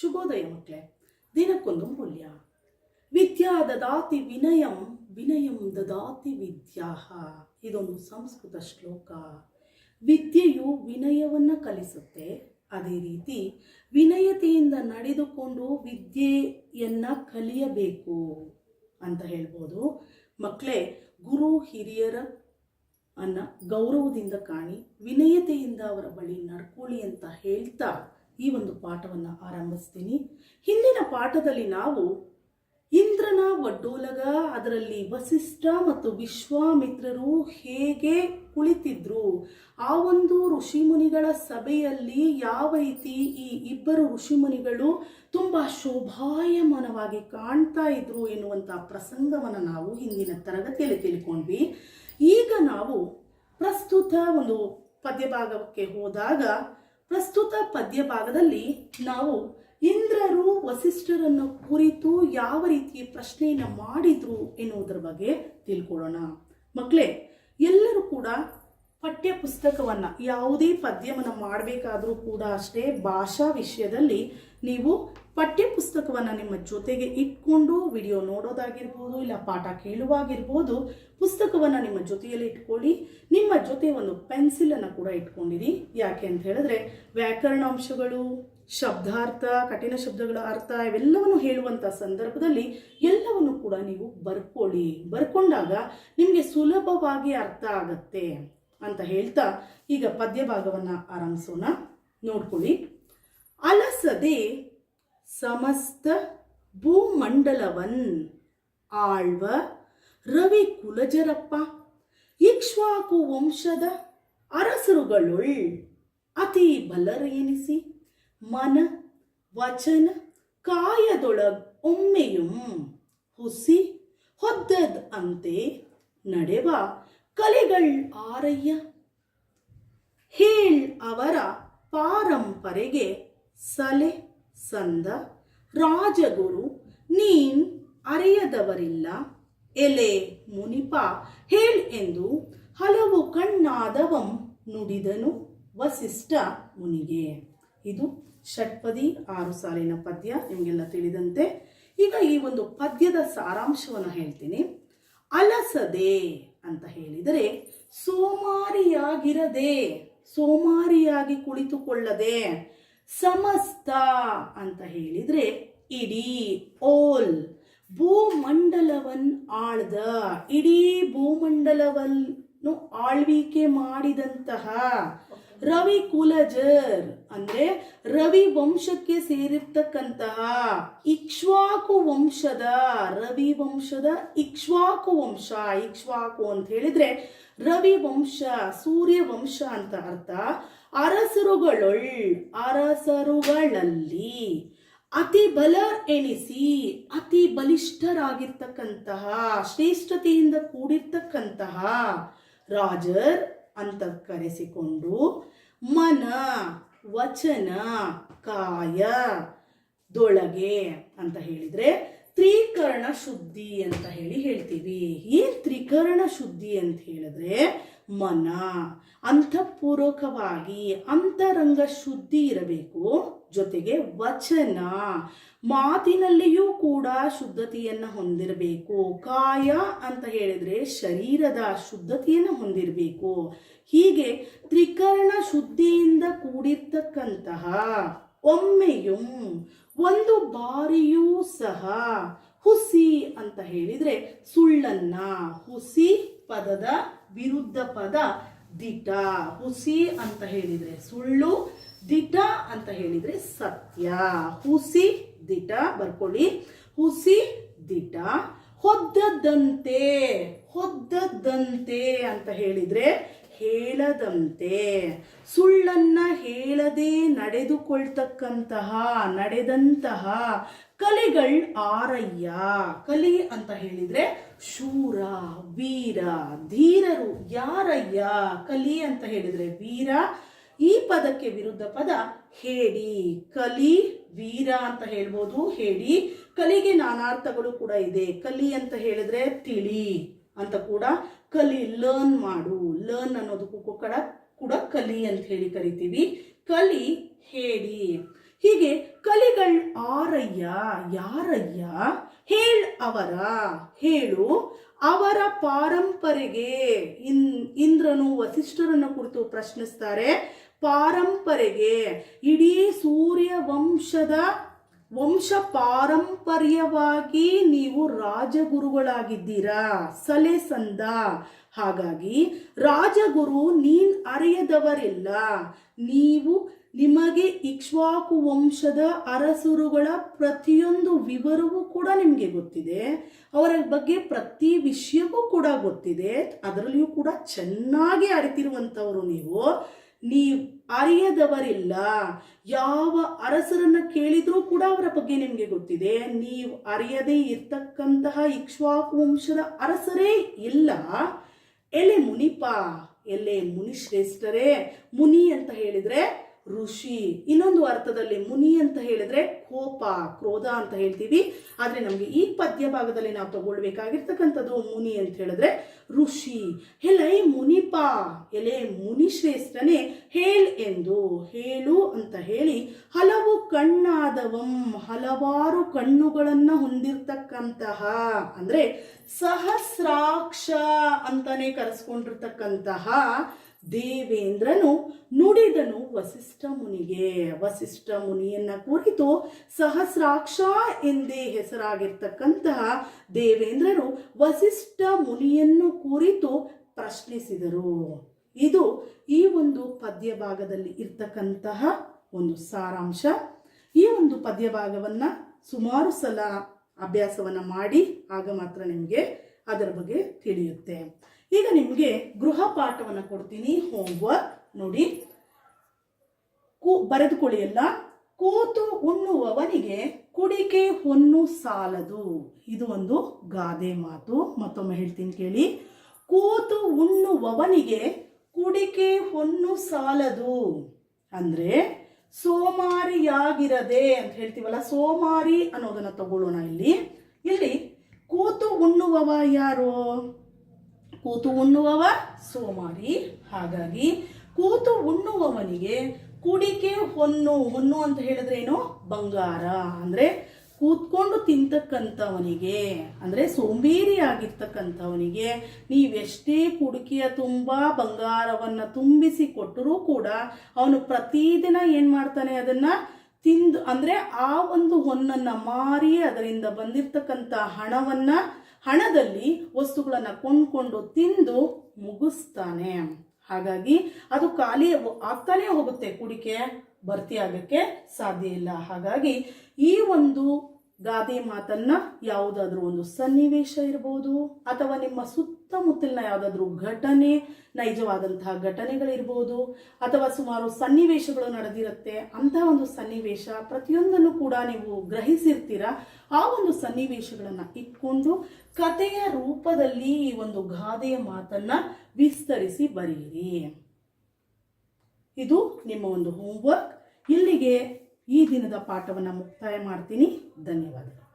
ಶುಭೋದಯ ಮಕ್ಕಳೇ, ದಿನಕ್ಕೊಂದು ಮೌಲ್ಯ. ವಿದ್ಯಾ ದದಾತಿ ವಿನಯಂ ವಿನಯಂ ದದಾತಿ ವಿದ್ಯಾ ಇದೊಂದು ಸಂಸ್ಕೃತ ಶ್ಲೋಕ. ವಿದ್ಯೆಯು ವಿನಯವನ್ನು ಕಲಿಸುತ್ತೆ. ಅದೇ ರೀತಿ ವಿನಯತೆಯಿಂದ ನಡೆದುಕೊಂಡು ವಿದ್ಯೆಯನ್ನು ಕಲಿಯಬೇಕು ಅಂತ ಹೇಳ್ಬೋದು. ಮಕ್ಕಳೇ, ಗುರು ಹಿರಿಯರ ಅನ್ನ ಗೌರವದಿಂದ ಕಾಣಿ, ವಿನಯತೆಯಿಂದ ಅವರ ಬಳಿ ನಡ್ಕೊಳ್ಳಿ ಅಂತ ಹೇಳ್ತಾ ಈ ಒಂದು ಪಾಠವನ್ನು ಆರಂಭಿಸ್ತೀನಿ. ಹಿಂದಿನ ಪಾಠದಲ್ಲಿ ನಾವು ಇಂದ್ರನ ವಡ್ಡೋಲಗ, ಅದರಲ್ಲಿ ವಸಿಷ್ಠ ಮತ್ತು ವಿಶ್ವಾಮಿತ್ರರು ಹೇಗೆ ಕುಳಿತಿದ್ರು, ಆ ಒಂದು ಋಷಿಮುನಿಗಳ ಸಭೆಯಲ್ಲಿ ಯಾವ ರೀತಿ ಈ ಇಬ್ಬರು ಋಷಿಮುನಿಗಳು ತುಂಬ ಶೋಭಾಯಮಾನವಾಗಿ ಕಾಣ್ತಾ ಇದ್ರು ಎನ್ನುವಂಥ ಪ್ರಸಂಗವನ್ನು ನಾವು ಹಿಂದಿನ ತರಗತಿಯಲ್ಲಿ ತಿಳ್ಕೊಂಡ್ವಿ. ಈಗ ನಾವು ಪ್ರಸ್ತುತ ಒಂದು ಪದ್ಯಭಾಗಕ್ಕೆ ಹೋದಾಗ ಪ್ರಸ್ತುತ ಪದ್ಯಭಾಗದಲ್ಲಿ ನಾವು ಇಂದ್ರರು ವಸಿಷ್ಠರನ್ನು ಕುರಿತು ಯಾವ ರೀತಿ ಪ್ರಶ್ನೆಯನ್ನು ಮಾಡಿದ್ರು ಎನ್ನುವುದರ ಬಗ್ಗೆ ತಿಳ್ಕೊಳ್ಳೋಣ. ಮಕ್ಕಳೇ ಎಲ್ಲರೂ ಕೂಡ ಪಠ್ಯ ಪುಸ್ತಕವನ್ನು ಯಾವುದೇ ಪದ್ಯವನ್ನು ಮಾಡಬೇಕಾದರೂ ಕೂಡ ಅಷ್ಟೇ ಭಾಷಾ ವಿಷಯದಲ್ಲಿ ನೀವು ಪಠ್ಯ ಪುಸ್ತಕವನ್ನು ನಿಮ್ಮ ಜೊತೆಗೆ ಇಟ್ಕೊಂಡು ವಿಡಿಯೋ ನೋಡೋದಾಗಿರ್ಬೋದು ಇಲ್ಲ ಪಾಠ ಕೇಳುವಾಗಿರ್ಬೋದು, ಪುಸ್ತಕವನ್ನು ನಿಮ್ಮ ಜೊತೆಯಲ್ಲಿ ಇಟ್ಕೊಳ್ಳಿ. ನಿಮ್ಮ ಜೊತೆ ಒಂದು ಪೆನ್ಸಿಲನ್ನು ಕೂಡ ಇಟ್ಕೊಂಡಿರಿ. ಯಾಕೆ ಅಂತ ಹೇಳಿದ್ರೆ ವ್ಯಾಕರಣಾಂಶಗಳು, ಶಬ್ದಾರ್ಥ, ಕಠಿಣ ಶಬ್ದಗಳ ಅರ್ಥ ಇವೆಲ್ಲವನ್ನು ಹೇಳುವಂಥ ಸಂದರ್ಭದಲ್ಲಿ ಎಲ್ಲವನ್ನು ಕೂಡ ನೀವು ಬರ್ಕೊಳ್ಳಿ. ಬರ್ಕೊಂಡಾಗ ನಿಮಗೆ ಸುಲಭವಾಗಿ ಅರ್ಥ ಆಗತ್ತೆ ಅಂತ ಹೇಳ್ತಾ ಈಗ ಪದ್ಯ ಭಾಗವನ್ನು ಆರಂಭಿಸೋಣ. ನೋಡ್ಕೊಳ್ಳಿ. ಅಲಸದೆ ಸಮಸ್ತ ಭೂಮಂಡಲವನ್ ಆಳ್ವ ರವಿ ಕುಲಜರಪ್ಪ, ಇಕ್ಷ್ವಾಕು ವಂಶದ ಅರಸರುಗಳುಳ್ ಅತಿ ಬಲರೇನಿಸಿ ಮನ ವಚನ ಕಾಯದೊಳಗ್ ಒಮ್ಮೆಯುಂ ಹುಸಿ ಹೊದ್ದದ್ ಅಂತೆ ನಡೆವ ಕಲೆಗಳ್ ಆರಯ್ಯ. ಹೇಳ್ ಅವರ ಪಾರಂಪರೆಗೆ ಸಲೆ ಸಂದ, ರಾಜಗುರು, ನೀನ್ ಅರೆಯದವರಿಲ್ಲ. ಎಲೆ ಮುನಿಪ, ಹೇಳ್ ಎಂದು ಹಲವು ಕಣ್ಣಾದವಂ ನುಡಿದನು ವಸಿಷ್ಠ ಮುನಿಗೆ. ಇದು ಷಟ್ಪದಿ ಆರು ಸಾಲಿನ ಪದ್ಯ, ನಿಮಗೆಲ್ಲ ತಿಳಿದಂತೆ. ಈಗ ಈ ಒಂದು ಪದ್ಯದ ಸಾರಾಂಶವನ್ನು ಹೇಳ್ತೀನಿ. ಅಲಸದೆ ಅಂತ ಹೇಳಿದರೆ, ಸೋಮಾರಿಯಾಗಿರದೆ, ಸೋಮಾರಿಯಾಗಿ ಕುಳಿತುಕೊಳ್ಳದೆ ಸಮಸ್ತ ಅಂತ ಹೇಳಿದ್ರೆ ಇಡೀ ಓಲ್ ಭೂಮಂಡಲವನ್ ಆಳ್ದ, ಇಡೀ ಭೂಮಂಡಲವನ್ನು ಆಳ್ವಿಕೆ ಮಾಡಿದಂತಹ ರವಿ ಕುಲಜರ್ ಅಂದ್ರೆ ರವಿ ವಂಶಕ್ಕೆ ಸೇರಿರ್ತಕ್ಕಂತಹ ಇಕ್ಷ್ವಾಕು ವಂಶದ, ರವಿ ವಂಶದ ಇಕ್ಷ್ವಾಕು ವಂಶ, ಇಕ್ಷ್ವಾಕು ಅಂತ ಹೇಳಿದ್ರೆ ರವಿ ವಂಶ, ಸೂರ್ಯ ವಂಶ ಅಂತ ಅರ್ಥ. ಅರಸರುಗಳೊಳ್, ಅರಸರುಗಳಲ್ಲಿ ಅತಿ ಬಲ ಎಣಿಸಿ ಅತಿ ಬಲಿಷ್ಠರಾಗಿರ್ತಕ್ಕಂತಹ, ಶ್ರೇಷ್ಠತೆಯಿಂದ ಕೂಡಿರ್ತಕ್ಕಂತಹ ರಾಜರ್ ಅಂತ ಕರೆಸಿಕೊಂಡು ಮನ, ವಚನ, ಕಾಯ ದೊಳಗೆ ಅಂತ ಹೇಳಿದ್ರೆ ತ್ರಿಕರಣ ಶುದ್ಧಿ ಅಂತ ಹೇಳಿ ಹೇಳ್ತೀವಿ. ಈ ತ್ರಿಕರಣ ಶುದ್ಧಿ ಅಂತ ಹೇಳಿದ್ರೆ ಮನ, ಅಂತಃಪೂರ್ವಕವಾಗಿ ಅಂತರಂಗ ಶುದ್ಧಿ ಇರಬೇಕು. ಜೊತೆಗೆ ವಚನ, ಮಾತಿನಲ್ಲಿಯೂ ಕೂಡ ಶುದ್ಧತೆಯನ್ನು ಹೊಂದಿರಬೇಕು. ಕಾಯ ಅಂತ ಹೇಳಿದ್ರೆ ಶರೀರದ ಶುದ್ಧತೆಯನ್ನು ಹೊಂದಿರಬೇಕು. ಹೀಗೆ ತ್ರಿಕರಣ ಶುದ್ಧಿಯಿಂದ ಕೂಡಿರ್ತಕ್ಕಂತಹ ಒಮ್ಮೆಯೂ ಒಂದು ಬಾರಿಯೂ ಸಹ ಹುಸಿ ಅಂತ ಹೇಳಿದ್ರೆ ಸುಳ್ಳನ್ನ, ಹುಸಿ ಪದದ ವಿರುದ್ಧ ಪದ ದಿಟ. ಹುಸಿ ಅಂತ ಹೇಳಿದ್ರೆ ಸುಳ್ಳು, ದಿಟ ಅಂತ ಹೇಳಿದ್ರೆ ಸತ್ಯ. ಹುಸಿ, ದಿಟ, ಬರ್ಕೊಳ್ಳಿ. ಹುಸಿ, ದಿಟ. ಹೊದ್ದದಂತೆ ಹೊದ್ದದಂತೆ ಅಂತ ಹೇಳಿದ್ರೆ ಹೇಳದಂತೆ ಸುಳ್ಳನ್ನ ಹೇಳದೆ ನಡೆದುಕೊಳ್ತಕ್ಕಂತಹ, ನಡೆದಂತಹ ಕಲಿಗಳ್ ಆರಯ್ಯ. ಕಲಿ ಅಂತ ಹೇಳಿದ್ರೆ ಶೂರ, ವೀರ, ಧೀರರು ಯಾರಯ್ಯ? ಕಲಿ ಅಂತ ಹೇಳಿದ್ರೆ ವೀರ. ಈ ಪದಕ್ಕೆ ವಿರುದ್ಧ ಪದ ಹೇಡಿ. ಕಲಿ, ವೀರ ಅಂತ ಹೇಳ್ಬೋದು ಹೇಳಿ ಕಲಿಗೆ ನಾನಾರ್ಥಗಳು ಕೂಡ ಇದೆ. ಕಲಿ ಅಂತ ಹೇಳಿದ್ರೆ ತಿಳಿ. ಅಂತ ಕೂಡ ಕಲಿ ಲರ್ನ್ ಮಾಡು. ಲರ್ನ್ ಅನ್ನೋದಕ್ಕೂ ಕೂಡ ಕೂಡ ಕಲಿ ಅಂತ ಹೇಳಿ ಕರಿತೀವಿ. ಕಲಿ ಹೇಳಿ. ಹೀಗೆ ಕಲಿಗಳ್ ಆರಯ್ಯ, ಯಾರಯ್ಯ? ಹೇಳ್ ಅವರ. ಹೇಳು ಅವರ ಪಾರಂಪರೆಗೆ. ಇನ್ ಇಂದ್ರನು ವಸಿಷ್ಠರನ್ನು ಕುರಿತು ಪ್ರಶ್ನಿಸ್ತಾರೆ. ಪಾರಂಪರೆಗೆ. ಇಡೀ ಸೂರ್ಯ ವಂಶದ ವಂಶ ಪಾರಂಪರ್ಯವಾಗಿ ನೀವು ರಾಜಗುರುಗಳಾಗಿದ್ದೀರಾ? ಸಲೆ ಸಂದ. ಹಾಗಾಗಿ ರಾಜಗುರು ನೀನ್ ಅರಿಯದವರಿಲ್ಲ. ನೀವು ನಿಮಗೆ ಇಕ್ಷ್ವಾಕು ವಂಶದ ಅರಸುರುಗಳ ಪ್ರತಿಯೊಂದು ವಿವರವೂ ಕೂಡ ನಿಮಗೆ ಗೊತ್ತಿದೆ. ಅವರ ಬಗ್ಗೆ ಪ್ರತಿ ವಿಷಯವೂ ಕೂಡ ಗೊತ್ತಿದೆ. ಅದರಲ್ಲಿಯೂ ಕೂಡ ಚೆನ್ನಾಗಿ ಅರಿತಿರುವಂಥವರು ನೀವು. ನೀವು ಅರಿಯದವರಿಲ್ಲ. ಯಾವ ಅರಸರನ್ನ ಕೇಳಿದ್ರೂ ಕೂಡ ಅವರ ಬಗ್ಗೆ ನಿಮಗೆ ಗೊತ್ತಿದೆ. ನೀವು ಅರಿಯದೇ ಇರ್ತಕ್ಕಂತಹ ಇಕ್ಷ್ವಾಕು ವಂಶದ ಅರಸರೇ ಇಲ್ಲ. ಎಲೆ ಮುನಿಪ, ಎಲೆ ಮುನಿ ಶ್ರೇಷ್ಠರೇ ಮುನಿ ಅಂತ ಹೇಳಿದ್ರೆ ಋಷಿ. ಇನ್ನೊಂದು ಅರ್ಥದಲ್ಲಿ ಮುನಿ ಅಂತ ಹೇಳಿದ್ರೆ ಕೋಪ, ಕ್ರೋಧ ಅಂತ ಹೇಳ್ತೀವಿ. ಆದ್ರೆ ನಮಗೆ ಈ ಪದ್ಯ ಭಾಗದಲ್ಲಿ ನಾವು ತಗೊಳ್ಬೇಕಾಗಿರ್ತಕ್ಕಂಥದ್ದು ಮುನಿ ಅಂತ ಹೇಳಿದ್ರೆ ಋಷಿ. ಎಲೈ ಮುನಿಪ, ಎಲೆ ಮುನಿ ಶ್ರೇಷ್ಠನೇ, ಹೇಳ್ ಎಂದು ಹೇಳು ಅಂತ ಹೇಳಿ ಹಲವು ಕಣ್ಣಾದವಂ, ಹಲವಾರು ಕಣ್ಣುಗಳನ್ನ ಹೊಂದಿರ್ತಕ್ಕಂತಹ, ಅಂದ್ರೆ ಸಹಸ್ರಾಕ್ಷ ಅಂತಾನೆ ಕರೆಸ್ಕೊಂಡಿರ್ತಕ್ಕಂತಹ ದೇವೇಂದ್ರನು ನುಡಿದನು ವಸಿಷ್ಠ ಮುನಿಗೆ. ವಸಿಷ್ಠ ಮುನಿಯನ್ನ ಕುರಿತು ಸಹಸ್ರಾಕ್ಷ ಎಂದೇ ಹೆಸರಾಗಿರ್ತಕ್ಕಂತಹ ದೇವೇಂದ್ರರು ವಸಿಷ್ಠ ಮುನಿಯನ್ನು ಕುರಿತು ಪ್ರಶ್ನಿಸಿದರು. ಇದು ಈ ಒಂದು ಪದ್ಯ ಭಾಗದಲ್ಲಿ ಇರ್ತಕ್ಕಂತಹ ಒಂದು ಸಾರಾಂಶ. ಈ ಒಂದು ಪದ್ಯ ಭಾಗವನ್ನ ಸುಮಾರು ಸಲ ಅಭ್ಯಾಸವನ್ನ ಮಾಡಿ, ಆಗ ಮಾತ್ರ ನಿಮಗೆ ಅದರ ಬಗ್ಗೆ ತಿಳಿಯುತ್ತೆ. ಈಗ ನಿಮಗೆ ಗೃಹ ಪಾಠವನ್ನು ಕೊಡ್ತೀನಿ ಹೋಮ್ವರ್ಕ್ ನೋಡಿ. ಕೂ ಬರೆದುಕೊಳ್ಳಿ ಎಲ್ಲ. ಕೂತು ಉಣ್ಣುವವನಿಗೆ ಕುಡಿಕೆ ಹೊನ್ನು ಸಾಲದು. ಇದು ಒಂದು ಗಾದೆ ಮಾತು. ಮತ್ತೊಮ್ಮೆ ಹೇಳ್ತೀನಿ ಕೇಳಿ. ಕೂತು ಉಣ್ಣುವವನಿಗೆ ಕುಡಿಕೆ ಹೊನ್ನು ಸಾಲದು. ಅಂದ್ರೆ ಸೋಮಾರಿಯಾಗಿರದೆ ಅಂತ ಹೇಳ್ತೀವಲ್ಲ, ಸೋಮಾರಿ ಅನ್ನೋದನ್ನ ತಗೊಳ್ಳೋಣ ಇಲ್ಲಿ. ಇಲ್ಲಿ ಕೂತು ಉಣ್ಣುವವ ಯಾರು? ಕೂತು ಉಣ್ಣುವವ? ಸೋಮಾರಿ. ಹಾಗಾಗಿ ಕೂತು ಉಣ್ಣುವವನಿಗೆ ಕುಡಿಕೆ ಹೊನ್ನು ಹೊನ್ನು ಅಂತ ಹೇಳಿದ್ರೆ ಏನು ಬಂಗಾರ. ಅಂದ್ರೆ ಕೂತ್ಕೊಂಡು ತಿಂತಕ್ಕಂಥವನಿಗೆ, ಅಂದ್ರೆ ಸೋಂಬೇರಿ ಆಗಿರ್ತಕ್ಕಂಥವನಿಗೆ ನೀವೆಷ್ಟೇ ಕುಡಿಕೆಯ ತುಂಬ ಬಂಗಾರವನ್ನ ತುಂಬಿಸಿ ಕೊಟ್ಟರೂ ಕೂಡ ಅವನು ಪ್ರತಿದಿನ ಏನ್ ಮಾಡ್ತಾನೆ ಅದನ್ನ? ತಿಂದು, ಅಂದ್ರೆ ಆ ಒಂದು ಹೊನ್ನನ್ನ ಮಾರಿ ಅದರಿಂದ ಬಂದಿರ್ತಕ್ಕಂಥ ಹಣವನ್ನ ಹಣದಲ್ಲಿ ವಸ್ತುಗಳನ್ನು ಕೊಂಡ್ಕೊಂಡು ತಿಂದು ಮುಗಿಸ್ತಾನೆ. ಹಾಗಾಗಿ ಅದು ಖಾಲಿ ಆಗ್ತಾನೆ ಹೋಗುತ್ತೆ ಕುಡಿಕೆ ಭರ್ತಿ ಆಗಕ್ಕೆ ಸಾಧ್ಯ ಇಲ್ಲ. ಹಾಗಾಗಿ ಈ ಒಂದು ಗಾದೆ ಮಾತನ್ನ ಯಾವುದಾದ್ರೂ ಒಂದು ಸನ್ನಿವೇಶ ಇರಬಹುದು ಅಥವಾ ನಿಮ್ಮ ಸುತ್ತಮುತ್ತಲಿನ ಯಾವುದಾದ್ರೂ ಘಟನೆ, ನೈಜವಾದಂತಹ ಘಟನೆಗಳಿರ್ಬೋದು, ಅಥವಾ ಸುಮಾರು ಸನ್ನಿವೇಶಗಳು ನಡೆದಿರುತ್ತೆ ಅಂತಹ ಒಂದು ಸನ್ನಿವೇಶ ಪ್ರತಿಯೊಂದನ್ನು ಕೂಡ ನೀವು ಗ್ರಹಿಸಿರ್ತೀರ? ಆ ಒಂದು ಸನ್ನಿವೇಶಗಳನ್ನ ಇಟ್ಕೊಂಡು ಕಥೆಯ ರೂಪದಲ್ಲಿ ಈ ಒಂದು ಗಾದೆಯ ಮಾತನ್ನ ವಿಸ್ತರಿಸಿ ಬರೆಯಿರಿ. ಇದು ನಿಮ್ಮ ಒಂದು ಹೋಮ್ವರ್ಕ್ ಇಲ್ಲಿಗೆ ಈ ದಿನದ ಪಾಠವನ್ನು ಮುಕ್ತಾಯ ಮಾಡ್ತೀನಿ. ಧನ್ಯವಾದಗಳು.